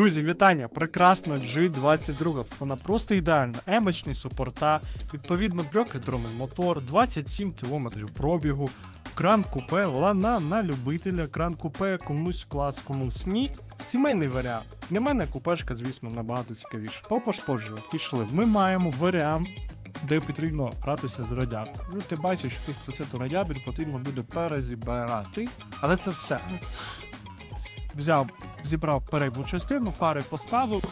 Друзі, вітання! Прекрасна G22. Вона просто ідеальна. Емочні супорта, відповідно трьохлітровий мотор, 27 км пробігу, кран купе, лана на любителя, кран купе, комусь клас, комусь ні. Сімейний варіант. Для мене купешка, звісно, набагато цікавіше. По пошкодженню пішли. Ми маємо варіант. Де потрібно гратися з радіатором. Ну, ти бачиш, що тут це то радіатор потрібно буде перезібирати. Але це все взяв, зібрав передню частину, фари поставив.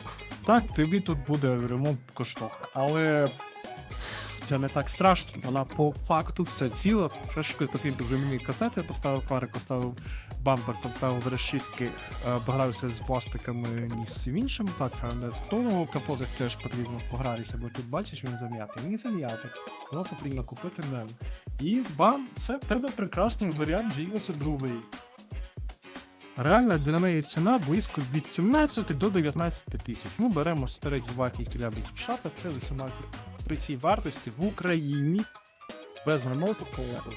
Так, тобі тут буде ремонт коштовний. Але це не так страшно. Вона по факту все ціла. Що ж такий дуже мені касети поставив, фари поставив бампер, поставив решітки, е, погрався з пластиками і всім іншим. Так, а не з того капотик теж потрібно погратися, бо тут бачиш, він зам'ятий. Він зам'ятий. Його потрібно купити новий. І бам, це в тебе прекрасний варіант GS2. Реальна для неї ціна близько від 17 до 19 тисяч. Ми беремо середню вартість для шата, це 18 при цій вартості в Україні без ремонту полету.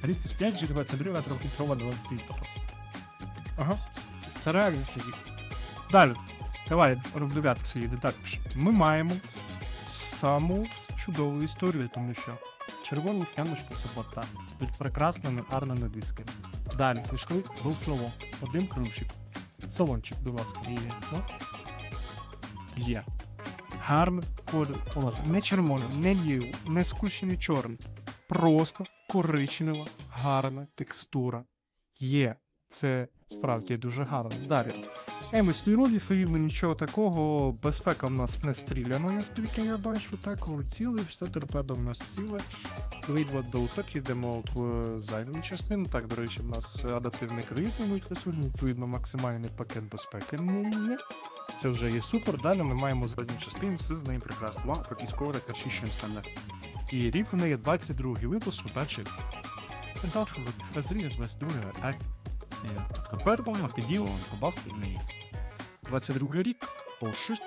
35 G 22 трьохлітрова 27 Ага. Це реально їх. Далі. Давай роздивлятися її детальніше. Ми маємо саму чудову історію, тому що червоні п'яночки супорта під прекрасними гарними дисками. Далі пішли був село. Один ключик. Салончик, будь ласка, є. Ну? Є. Гарний колір. Не червоний, не лів, не скущений чорний. Просто коричнева, гарна текстура. Є. Це справді дуже гарно. Далі. Емоційні ролі, фільми, нічого такого. Безпека в нас не стріляна, наскільки я бачу. Так, цілий, все торпедо в нас ціле. Вийдемо до уток, йдемо в зайву частину. Так, до речі, в нас адаптивний кредитний присутній, відповідно, максимальний пакет безпеки не є. Це вже є супер. Далі ми маємо задню частину, все з нею прекрасно. Вам пропісково та шість стандарт. І рік у неї 22-й випуск, перший. Дальше розріз без другого, так? Тепер піділа, побавки в неї. 22 рік, о 6.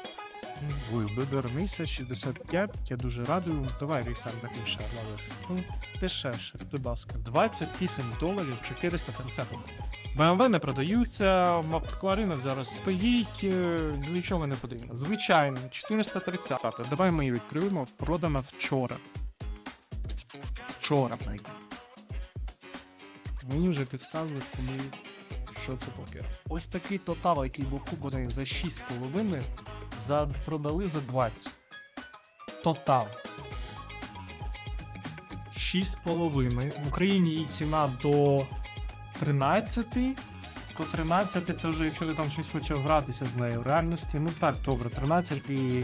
Вибір місяць 65, я дуже радий. Давай Рейсан такий ще Ну, Дешевше, будь ласка. 28 доларів 450. BMW не продаються, Макларина зараз стоїть, е, нічого не потрібно. Звичайно, 430. Давай ми її відкриємо, продана вчора. Вчора. Мені вже підказують, коли що це таке. Ось такий тотал, який був куплений за 6,5, за, продали за 20. Тотал. 6,5. В Україні її ціна до 13. До 13 це вже якщо ти там щось почав гратися з нею. В реальності, ну так, добре, 13 і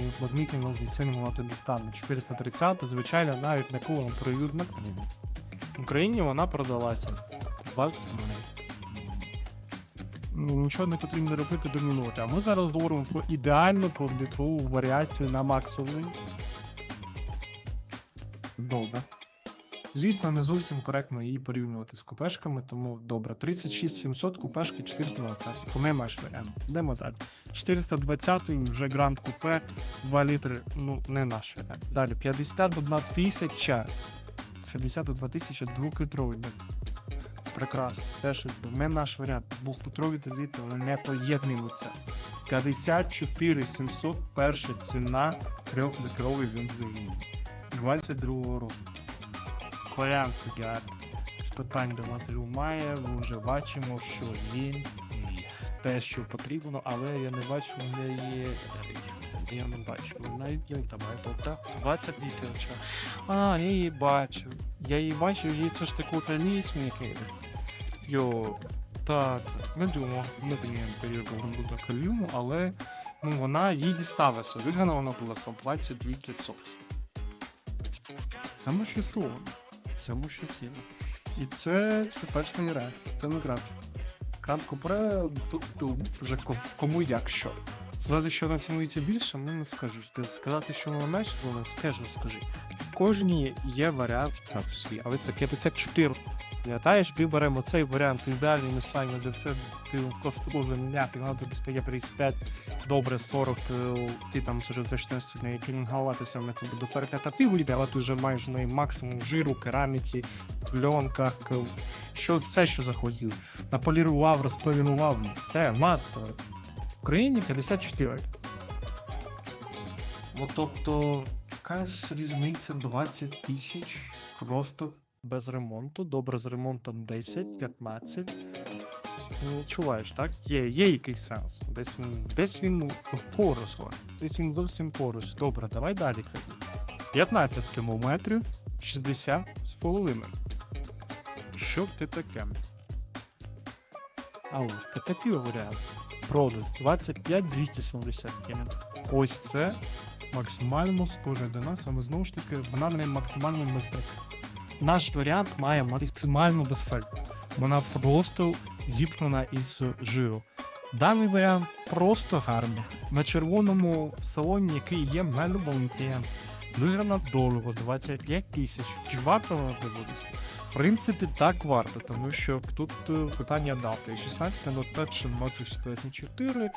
нас дійсно ти дістане. 430, звичайно, навіть на кого привідна. В Україні вона продалася. 20 гривень. Ну, нічого не потрібно робити до минути. А ми зараз говоримо про ідеальну повлітрову варіацію на максимум. Добре. Звісно, не зовсім коректно її порівнювати з купешками, тому добре. 36 700 купешки 420. Не маєш варіант. Йдемо далі. 420 вже гранд купе, 2 літри, ну, не наш варіант. Далі 51 тисяча. 52 тисяча двохлітровий. Прекрасно. Теж не наш варіант. Двохлітрові літри вони не поєднуються. 54 700 перша ціна трьохлітровий бензин. 22 року. Варіант фігар. Питань до нас немає, ми вже бачимо, що він є. те, що потрібно, але я не бачу в неї. Я не бачу. Вона є там так? 20 літрів. А, я її бачу. Я її бачу, її це ж таку український. Йо, так, не думав, не даємо періоду до калюму, але ну, вона їй дісталася. Виграна вона була за 22 500. Саме що слово. Цьому що сіло. І це перший рек. Це не крат. Крат купре тут тут вже кому як що. Сказати, що вона цінується більше, ну не скажу. Сказати, що вона менше, вона теж не. В кожній є варіант в свій, але це 54. Пам'ятаєш, ми беремо цей варіант ідеальний не стані, де все ти просто дуже м'який, вона тобі стає 35, добре 40, ти, там вже почнеш не клінгуватися, вона тобі до 45 ти вийде, але ти вже маєш в неї максимум жиру, кераміці, пленках, що все, що захотів. Наполірував розповінував. Все, мацо. Україні 54. Ну, тобто, якась різниця 20 тисяч просто без ремонту. Добре, з ремонтом 10, 15. Ну, Чуваєш, так? Є, є якийсь сенс. Десь він, десь він поруч, десь він зовсім поруч. Добре, давай далі. 15 кілометрів, 60 з половиною. Що ти таке? А ось такий варіант. Продас 25 270 км. Ось це максимально схоже до нас, але знову ж таки вона не максимально безпека. Наш варіант має максимальну безпеку. Вона просто зіпнена із жиру. Даний варіант просто гарний. На червоному салоні, який є в мене клієнт. Виграна дорого 25 тисяч. Чи варто воно доводиться? В принципі, так варто, тому що тут е, питання дати. 16 на 1 24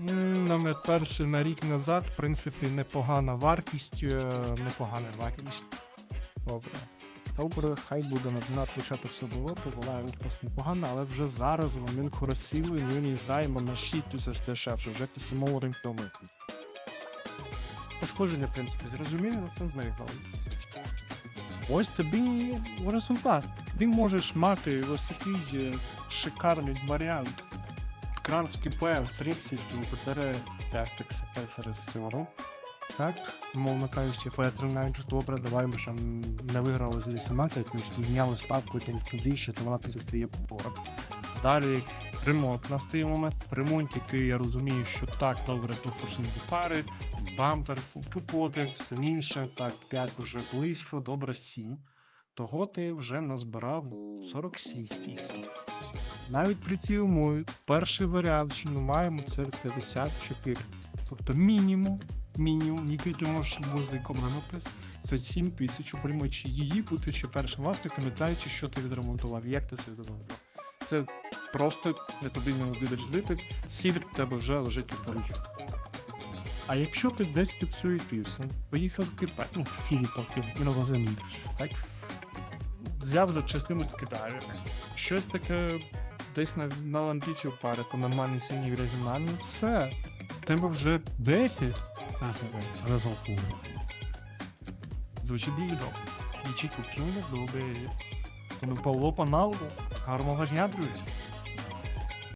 М, Номер перший на рік назад, в принципі, непогана вартість, е, непогана вартість. Добре. Добре, хай буде на 12 початок все було, то була просто непогана, але вже зараз він красивий, він займе на 6 тисяч дешевше, вже ти самого ринку. Пошкодження, в принципі, зрозуміло, але це не головне. Ось тобі результат. Ти можеш мати ось такий е, шикарний варіант. Кранський ПМ 30 4 Tactics FRS Так, мовно кажучи, F13 добре, давай ми ще не виграли з 18, тому що підняли ставку і більше, то вона перестає поряд. Далі ремонт. На стій момент ремонт, який я розумію, що так добре то форсунки пари, бампер, капоти, все інше, так, 5 вже близько, добре 7. Того ти вже назбирав 46 тисяч. Навіть при цьому перший варіант, що ми маємо, це 54. Тобто мінімум, мінімум, який ти можеш напис, це 7 тисяч, отримуючи її, будучи першим власником, пам'ятаючи, що ти відремонтував, як ти це відремонтував. Це просто не будеш жити, сіль в тебе вже лежить у Парижі. А якщо ти десь підсуетився, поїхав в Китай, ну, в Філіппів, іноземний, так, взяв за частину з Китаю, щось таке десь на, на лампічі пари, по нормальній ціні регіональні, все, тебе вже 10 разом Звучить бідо. Дічі купчуни добре. Тому Павло Паналу, гарного дня, друзі.